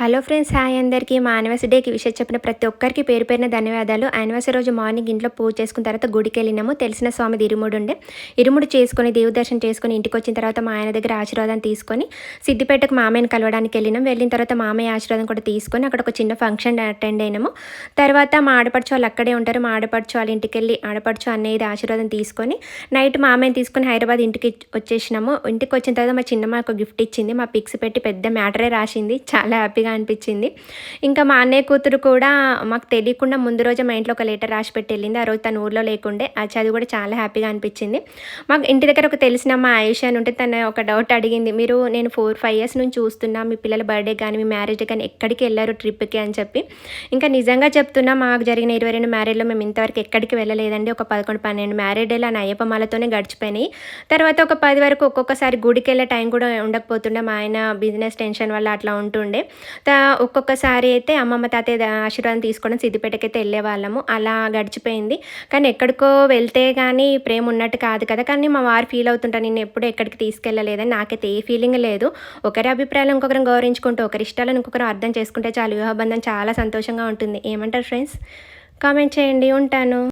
Hello friends hi అందరికీ. మా anniversary డేకి విషయం చెప్పిన ప్రతి ఒక్కరికి పేరు పేరిన ధన్యవాదాలు. యానివర్సరీ రోజు మార్నింగ్ ఇంట్లో పూజ చేసుకున్న తర్వాత గుడికి వెళ్ళినాము. తెలిసిన స్వామిది ఇరుముడు ఉండే. ఇరుముడు చేసుకొని దేవు దర్శనం చేసుకొని ఇంటికి వచ్చిన తర్వాత మా ఆయన దగ్గర ఆశీర్వాదం తీసుకొని సిద్దిపేటకు మామయ్యని కలవడానికి వెళ్ళినాం. వెళ్ళిన తర్వాత మామయ్య ఆశీర్వాదం కూడా తీసుకొని అక్కడ ఒక చిన్న ఫంక్షన్ అటెండ్ అయినాము. తర్వాత మా ఆడపడుచు వాళ్ళు అక్కడే ఉంటారు. మా ఆడపడుచు వాళ్ళ ఇంటికి వెళ్ళి ఆడపడుచు అనేది ఆశీర్వాదం తీసుకొని నైట్ మామయ్యని తీసుకొని హైదరాబాద్ ఇంటికి వచ్చేసినాము. ఇంటికి వచ్చిన తర్వాత మా చిన్నమ్మ ఒక గిఫ్ట్ ఇచ్చింది. మా పిక్స్ పెట్టి పెద్ద మ్యాటరే రాసింది. చాలా హ్యాపీగా అనిపించింది. ఇంకా మా అన్నయ్య కూతురు కూడా మాకు తెలియకుండా ముందు రోజు మా ఇంట్లో ఒక లెటర్ రాసి పెట్టి వెళ్ళింది ఆ రోజు తన ఊర్లో లేకుండే. ఆ చదువు కూడా చాలా హ్యాపీగా అనిపించింది. మాకు ఇంటి దగ్గర ఒక తెలిసిన మా ఆయుష్ అని ఉంటే తను ఒక డౌట్ అడిగింది. మీరు నేను ఫోర్ ఫైవ్ ఇయర్స్ నుంచి చూస్తున్నా మీ పిల్లల బర్త్డే కానీ మీ మ్యారేజ్ కానీ ఎక్కడికి వెళ్ళారు ట్రిప్కి అని చెప్పి. ఇంకా నిజంగా చెప్తున్నా మాకు జరిగిన ఇరవై రెండు మ్యారేజ్లో మేము ఇంతవరకు ఎక్కడికి వెళ్ళలేదండి. ఒక పదకొండు పన్నెండు మ్యారేజ్లు అని అయ్యప్ప మాలతోనే గడిచిపోయినాయి. తర్వాత ఒక పది వరకు ఒక్కొక్కసారి గుడికి వెళ్ళే టైం కూడా ఉండకపోతుండే. మా ఆయన బిజినెస్ టెన్షన్ వల్ల అట్లా ఉంటుండే. ఒక్కొక్కసారి అయితే అమ్మమ్మ తాతయ్య ఆశీర్వాదం తీసుకోవడం సిద్దిపేటకైతే వెళ్ళే వాళ్ళము అలా గడిచిపోయింది. కానీ ఎక్కడికో వెళ్తే కానీ ప్రేమ ఉన్నట్టు కాదు కదా. కానీ మా వారు ఫీల్ అవుతుంటారు నేను ఎప్పుడు ఎక్కడికి తీసుకెళ్ళలేదని. నాకైతే ఏ ఫీలింగ్ లేదు. ఒకరి అభిప్రాయాలు ఇంకొకరిని గౌరవించుకుంటూ ఒకరి ఇష్టాలను ఇంకొకరు అర్థం చేసుకుంటే చాలు. వివాహబంధం చాలా సంతోషంగా ఉంటుంది. ఏమంటారు ఫ్రెండ్స్? కామెంట్ చేయండి. ఉంటాను.